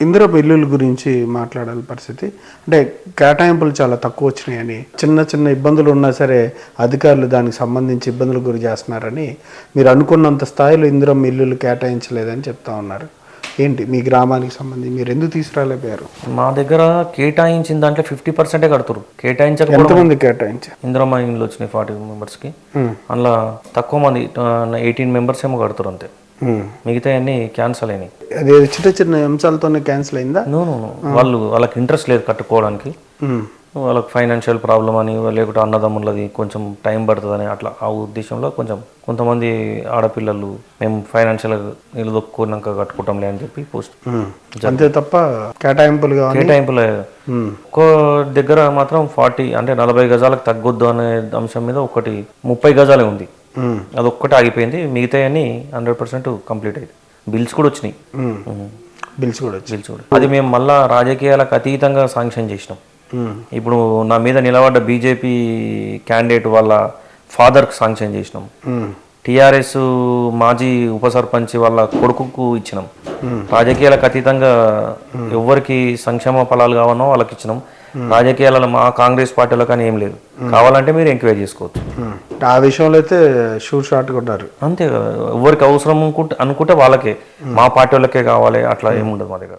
ఇందిరపు ఇల్లుల గురించి మాట్లాడాలి పరిస్థితి. అంటే కేటాయింపులు చాలా తక్కువ వచ్చినాయని చిన్న చిన్న ఇబ్బందులు ఉన్నా సరే అధికారులు దానికి సంబంధించి ఇబ్బందులు గురి చేస్తున్నారని మీరు అనుకున్నంత స్థాయిలో ఇందిరం ఇల్లులు కేటాయించలేదని చెప్తా ఉన్నారు. ఏంటి? మీ గ్రామానికి సంబంధించి మీరు ఎందుకు తీసుకురాలేకపోయారు? మా దగ్గర కేటాయించిన దాంట్లో ఫిఫ్టీ పర్సెంటే కడుతురు కేటాయించకపోవడం ఎంతమంది కేటాయించారు? ఇందిరమ్మ ఇండ్లు వచ్చినాయి ఫార్టీ మెంబర్స్కి. అందులో తక్కువ మంది ఎయిటీన్ మెంబర్స్ ఏమో కడుతురు అంతే. మిగతా అన్ని క్యాన్సల్ అయినాయి అది చిన్న చిన్న అంశాలతోనే క్యాన్సిల్ అయిందా నో. వాళ్ళు వాళ్ళకి ఇంట్రెస్ట్ లేదు కట్టుకోవడానికి ఉమ్. వాళ్ళకి ఫైనాన్షియల్ ప్రాబ్లం అని లేకుంటే అన్నదమ్ములది కొంచెం టైం పడుతుందని అట్లా ఆ ఉద్దేశంలో కొంచెం కొంతమంది ఆడపిల్లలు మేము ఫైనాన్షియల్ నిలదొక్కున్నాక కట్టుకుంటాంలే అని చెప్పి పోస్ట్ ఉమ్. అంతే తప్ప కేటాయింపులు కేటాయింపుల ఉమ్. ఒక్కో దగ్గర మాత్రం ఫార్టీ అంటే నలభై గజాలకు తగ్గొద్దు అనే అంశం మీద ఒకటి ముప్పై గజాలే ఉంది. అదొక్కటి ఆగిపోయింది. మిగతా అన్ని హండ్రెడ్ పర్సెంట్ కంప్లీట్ అయింది బిల్స్ కూడా వచ్చినాయి. బిల్స్ కూడా బిల్స్ కూడా. అది మేము మళ్ళా రాజకీయాలకు అతీతంగా శాంక్షన్ చేసినాం. ఇప్పుడు నా మీద నిలబడ్డ బీజేపీ క్యాండిడేట్ వాళ్ళ ఫాదర్కి శాంక్షన్ చేసినాం. టిఆర్ఎస్ మాజీ ఉప సర్పంచ్ వాళ్ళ కొడుకుకు ఇచ్చినాం. రాజకీయాలకు అతీతంగా ఎవరికి సంక్షేమ ఫలాలు కావాలనో వాళ్ళకి ఇచ్చినాం. రాజకీయాలలో మా కాంగ్రెస్ పార్టీలో కానీ ఏం లేదు. కావాలంటే మీరు ఎంక్వైరీ చేసుకోవచ్చు. ఆ విషయంలో అయితే షూట్ షాట్ కొట్టారు. అంతే కదా. ఎవరికి అవసరం అనుకుంటే అనుకుంటే వాళ్ళకే. మా పార్టీ వాళ్ళకే కావాలి అట్లా ఏముండదు మా దగ్గర.